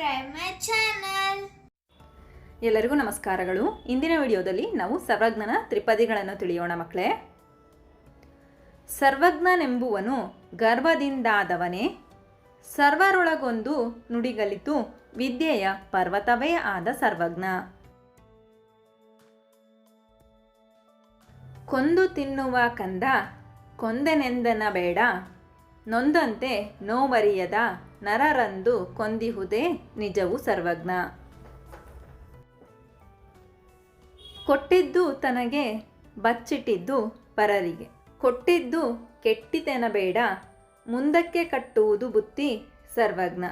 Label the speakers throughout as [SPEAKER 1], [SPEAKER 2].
[SPEAKER 1] subscribe ಮೈ.
[SPEAKER 2] ಎಲ್ಲರಿಗೂ ನಮಸ್ಕಾರಗಳು. ಇಂದಿನ ವಿಡಿಯೋದಲ್ಲಿ ನಾವು ಸರ್ವಜ್ಞನ ತ್ರಿಪದಿಗಳನ್ನು ತಿಳಿಯೋಣ ಮಕ್ಕಳೇ. ಸರ್ವಜ್ಞನೆಂಬುವನು ಗರ್ವದಿಂದಾದವನೇ ಸರ್ವರೊಳಗೊಂದು ನುಡಿಗಲಿತು ವಿದ್ಯೆಯ ಪರ್ವತವೇ ಆದ ಸರ್ವಜ್ಞ. ಕೊಂದು ತಿನ್ನುವ ಕಂದ ಕೊಂದೆನೆಂದನ ಬೇಡ ನೊಂದಂತೆ ನೋವರಿಯದ ನರರಂದು ಕೊಂದಿಹುದೇ ನಿಜವು ಸರ್ವಜ್ಞ. ಕೊಟ್ಟಿದ್ದು ತನಗೆ ಬಚ್ಚಿಟ್ಟಿದ್ದು ಪರರಿಗೆ. ಕೊಟ್ಟಿದ್ದು ಕೆಟ್ಟಿತೆನಬೇಡ, ಮುಂದಕ್ಕೆ ಕಟ್ಟುವುದು ಬುತ್ತಿ ಸರ್ವಜ್ಞ.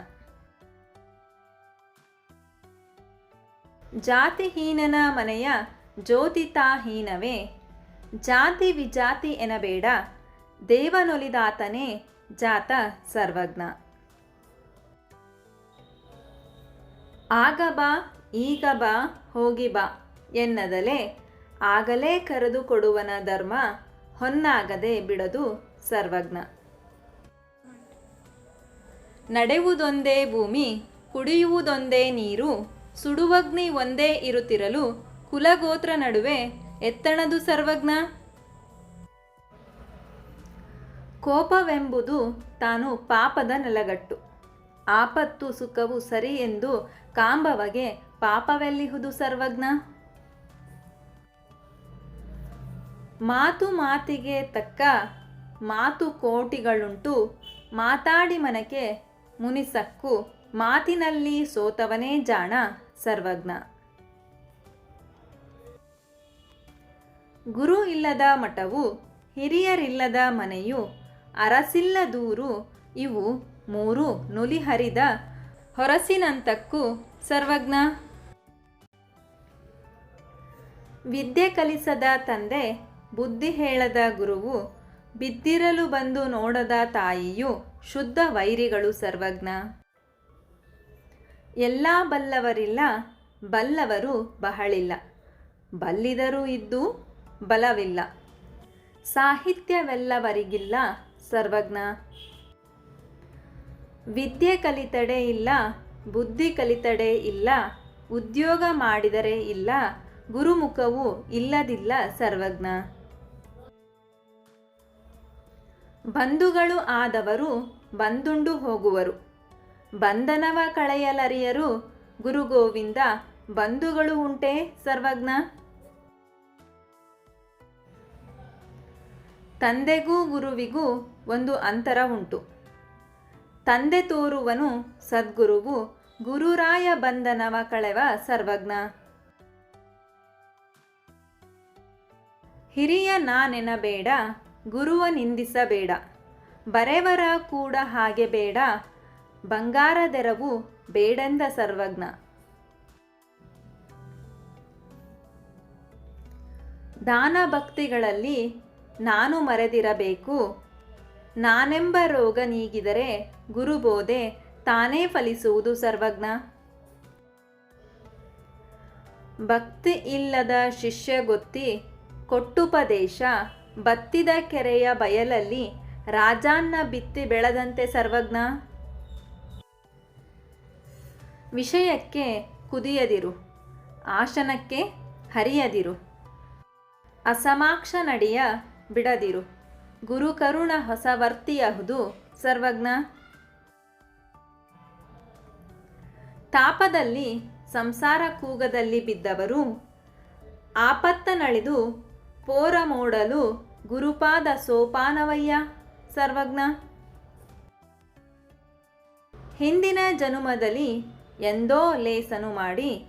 [SPEAKER 2] ಜಾತಿಹೀನನ ಮನೆಯ ಜ್ಯೋತಿತಾಹೀನವೇ, ಜಾತಿ ವಿಜಾತಿ ಎನಬೇಡ, ದೇವನೊಲಿದಾತನೇ ಜಾತ ಸರ್ವಜ್ಞ. ಆಗ ಬಾ, ಈಗ ಬಾ, ಹೋಗಿ ಬಾ ಎನ್ನದಲೇ ಆಗಲೇ ಕರೆದು ಕೊಡುವನ ಧರ್ಮ ಹೊನ್ನಾಗದೆ ಬಿಡದು ಸರ್ವಜ್ಞ. ನಡೆಯುವುದೊಂದೇ ಭೂಮಿ, ಕುಡಿಯುವುದೊಂದೇ ನೀರು, ಸುಡುವಗ್ನಿ ಒಂದೇ ಇರುತ್ತಿರಲು ಕುಲಗೋತ್ರ ನಡುವೆ ಎತ್ತಣದು ಸರ್ವಜ್ಞ. ಕೋಪವೆಂಬುದು ತಾನು ಪಾಪದ ನೆಲಗಟ್ಟು. ಆಪತ್ತು ಸುಖವು ಸರಿ ಎಂದು ಕಾಂಬವಗೆ ಪಾಪವೆಲ್ಲಿಹುದು ಸರ್ವಜ್ಞ? ಮಾತು ಮಾತಿಗೆ ತಕ್ಕ ಮಾತು ಕೋಟಿಗಳುಂಟು, ಮಾತಾಡಿ ಮನಕ್ಕೆ ಮುನಿಸಕ್ಕು ಮಾತಿನಲ್ಲಿ ಸೋತವನೇ ಜಾಣ ಸರ್ವಜ್ಞ. ಗುರು ಇಲ್ಲದ ಮಠವು ಹಿರಿಯರಿಲ್ಲದ ಮನೆಯು ಅರಸಿಲ್ಲ ದೂರು ಇವು ಮೂರು ನುಲಿಹರಿದ ಹೊರಸಿನಂತಕ್ಕೂ ಸರ್ವಜ್ಞ. ವಿದ್ಯೆ ಕಲಿಸದ ತಂದೆ, ಬುದ್ಧಿ ಹೇಳದ ಗುರುವು, ಬಿದ್ದಿರಲು ಬಂದು ನೋಡದ ತಾಯಿಯು ಶುದ್ಧ ವೈರಿಗಳು ಸರ್ವಜ್ಞ. ಎಲ್ಲ ಬಲ್ಲವರಿಲ್ಲ, ಬಲ್ಲವರು ಬಹಳಿಲ್ಲ. ಬಲ್ಲಿದರೂ ಇದ್ದು ಬಲವಿಲ್ಲ. ಸಾಹಿತ್ಯವೆಲ್ಲವರಿಗಿಲ್ಲ ಸರ್ವಜ್ಞ. ವಿದ್ಯೆ ಕಲಿತಡೆ ಇಲ್ಲ, ಬುದ್ಧಿ ಕಲಿತಡೆ ಇಲ್ಲ, ಉದ್ಯೋಗ ಮಾಡಿದರೆ ಇಲ್ಲ, ಗುರುಮುಖವು ಇಲ್ಲದಿಲ್ಲ ಸರ್ವಜ್ಞ. ಬಂಧುಗಳು ಆದವರು ಬಂದುಂಡು ಹೋಗುವರು. ಬಂಧನವ ಕಳೆಯಲರಿಯರು ಗುರುಗೋವಿಂದ, ಬಂಧುಗಳು ಉಂಟೆ ಸರ್ವಜ್ಞ. ತಂದೆಗೂ ಗುರುವಿಗೂ ಒಂದು ಅಂತರ ಉಂಟು. ತಂದೆ ತೋರುವನು ಸದ್ಗುರುವು, ಗುರುರಾಯ ಬಂಧನವ ಕಳೆವ ಸರ್ವಜ್ಞ. ಹಿರಿಯ ನಾನೆನಬೇಡ, ಗುರುವ ನಿಂದಿಸಬೇಡ. ಬರೆವರ ಕೂಡ ಹಾಗೆ ಬೇಡ, ಬಂಗಾರದೆರವು ಬೇಡೆಂದ ಸರ್ವಜ್ಞ. ದಾನ ಭಕ್ತಿಗಳಲ್ಲಿ ನಾನು ಮರೆದಿರಬೇಕು ನಾನೆಂಬ ರೋಗ ನೀಗಿದರೆ ಗುರುಬೋಧೆ, ತಾನೇ ಫಲಿಸುವುದು ಸರ್ವಜ್ಞ. ಭಕ್ತಿ ಇಲ್ಲದ ಶಿಷ್ಯ ಗೊತ್ತಿ, ಕೊಟ್ಟುಪದೇಶ, ಬತ್ತಿದ ಕೆರೆಯ ಬಯಲಲ್ಲಿ ರಾಜಾನ್ನ ಬಿತ್ತಿ ಬೆಳೆದಂತೆ ಸರ್ವಜ್ಞ. ವಿಷಯಕ್ಕೆ ಕುದಿಯದಿರು, ಆಶನಕ್ಕೆ ಹರಿಯದಿರು, ಅಸಮಾಕ್ಷ ನಡೆಯ ಬಿಡದಿರು. ಗುರುಕರುಣ ಹೊಸವರ್ತಿಯಹುದು ಸರ್ವಜ್ಞ. ತಾಪದಲ್ಲಿ, ಸಂಸಾರ ಕೂಗದಲ್ಲಿ ಬಿದ್ದವರು, ಆಪತ್ತನಳಿದು ಪೋರ ಮೋಡಲು ಗುರುಪಾದ ಸೋಪಾನವಯ್ಯ, ಸರ್ವಜ್ಞ. ಹಿಂದಿನ ಜನುಮದಲ್ಲಿ ಎಂದೋ ಲೇಸನು ಮಾಡಿ,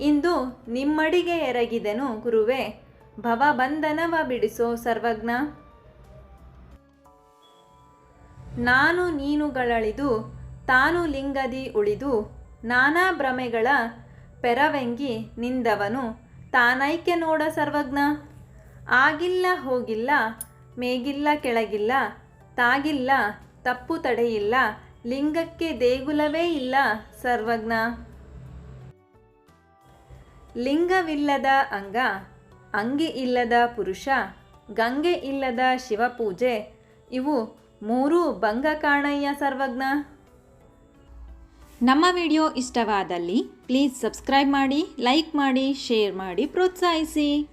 [SPEAKER 2] ಇಂದು ನಿಮ್ಮಡಿಗೆ ಎರಗಿದೆನು ಗುರುವೇ, ಭವಬಂಧನವ ಬಿಡಿಸೋ ಸರ್ವಜ್ಞ. ನಾನು ನೀನುಗಳಳಿದು, ತಾನು ಲಿಂಗದಿ ಉಳಿದು, ನಾನಾ ಭ್ರಮೆಗಳ ಪೆರವೆಂಗಿ ನಿಂದವನು ತಾನೈಕೆ ನೋಡ ಸರ್ವಜ್ಞ. ಆಗಿಲ್ಲ ಹೋಗಿಲ್ಲ, ಮೇಗಿಲ್ಲ ಕೆಳಗಿಲ್ಲ, ತಾಗಿಲ್ಲ, ತಪ್ಪು ತಡೆಯಿಲ್ಲ, ಲಿಂಗಕ್ಕೆ ದೇಗುಲವೇ ಇಲ್ಲ ಸರ್ವಜ್ಞ. ಲಿಂಗವಿಲ್ಲದ ಅಂಗ, ಅಂಗಿ ಇಲ್ಲದ ಪುರುಷ, ಗಂಗೆ ಇಲ್ಲದ ಶಿವಪೂಜೆ, ಇವು ಮೂರೂ ಭಂಗ ಕಾಣಯ್ಯ ಸರ್ವಜ್ಞ. ನಮ್ಮ ವಿಡಿಯೋ ಇಷ್ಟವಾದಲ್ಲಿ ಪ್ಲೀಸ್ ಸಬ್ಸ್ಕ್ರೈಬ್ ಮಾಡಿ, ಲೈಕ್ ಮಾಡಿ, ಶೇರ್ ಮಾಡಿ, ಪ್ರೋತ್ಸಾಹಿಸಿ.